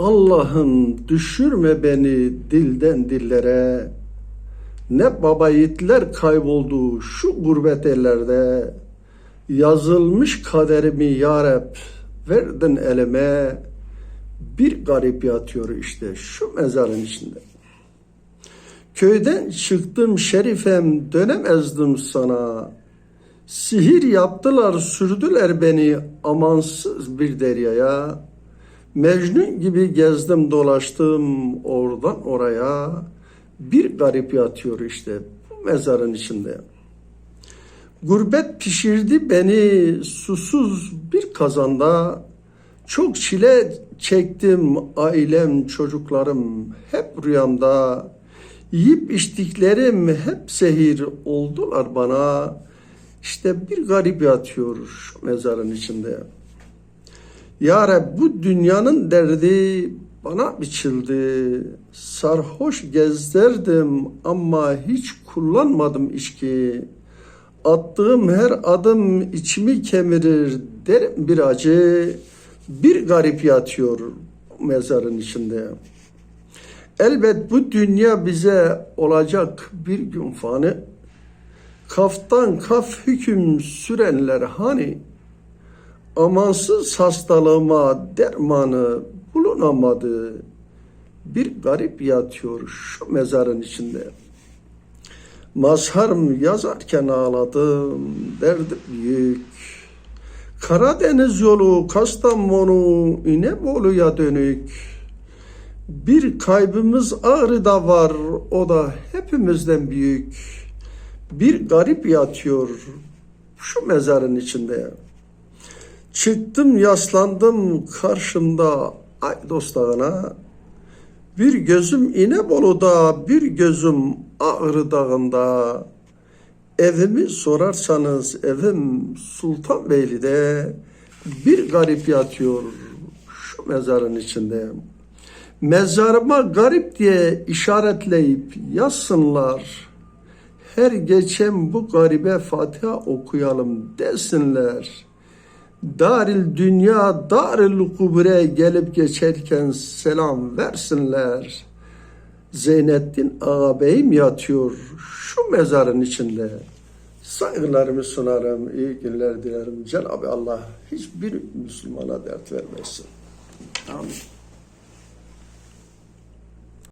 Allah'ım düşürme beni dilden dillere. Ne baba yiğitler kayboldu şu gurbet ellerde. Yazılmış kaderimi yarep verdin elime. Bir garip yatıyor işte şu mezarın içinde. Köyden çıktım şerifem dönemezdim sana. Sihir yaptılar sürdüler beni amansız bir deryaya. Mecnun gibi gezdim dolaştım oradan oraya. Bir garip yatıyor işte bu mezarın içinde. Gurbet pişirdi beni susuz bir kazanda. Çok çile çektim ailem çocuklarım hep rüyamda. Yiyip içtiklerim hep zehir oldular bana. İşte bir garip yatıyor şu mezarın içinde. Ya Rab bu dünyanın derdi bana biçildi. Sarhoş gezderdim ama hiç kullanmadım içki. Attığım her adım içimi kemirir derim bir acı. Bir garip yatıyor mezarın içinde. Elbet bu dünya bize olacak bir gün fani. Kaftan kaf hüküm sürenler hani amansız hastalığıma dermanı bulunamadı. Bir garip yatıyor şu mezarın içinde. Mazharım yazarken ağladım, derdim büyük. Karadeniz yolu Kastamonu İnebolu'ya dönük. Bir kaybımız Ağrı'da var, o da hepimizden büyük. Bir garip yatıyor şu mezarın içinde. Çıktım yaslandım karşımda Aydos Dağı'na. Bir gözüm İnebolu'da, bir gözüm Ağrı Dağı'nda. Evimi sorarsanız evim Sultanbeyli'de bir garip yatıyor şu mezarın içinde. Mezarıma garip diye işaretleyip yazsınlar. Her geçen bu garibe Fatiha okuyalım desinler. Daril dünya, daril kubre gelip geçerken selam versinler. Zeynettin ağabeyim yatıyor şu mezarın içinde. Saygılarımı sunarım, iyi günler dilerim. Cenab-ı Allah hiçbir Müslümana dert vermesin. Amin.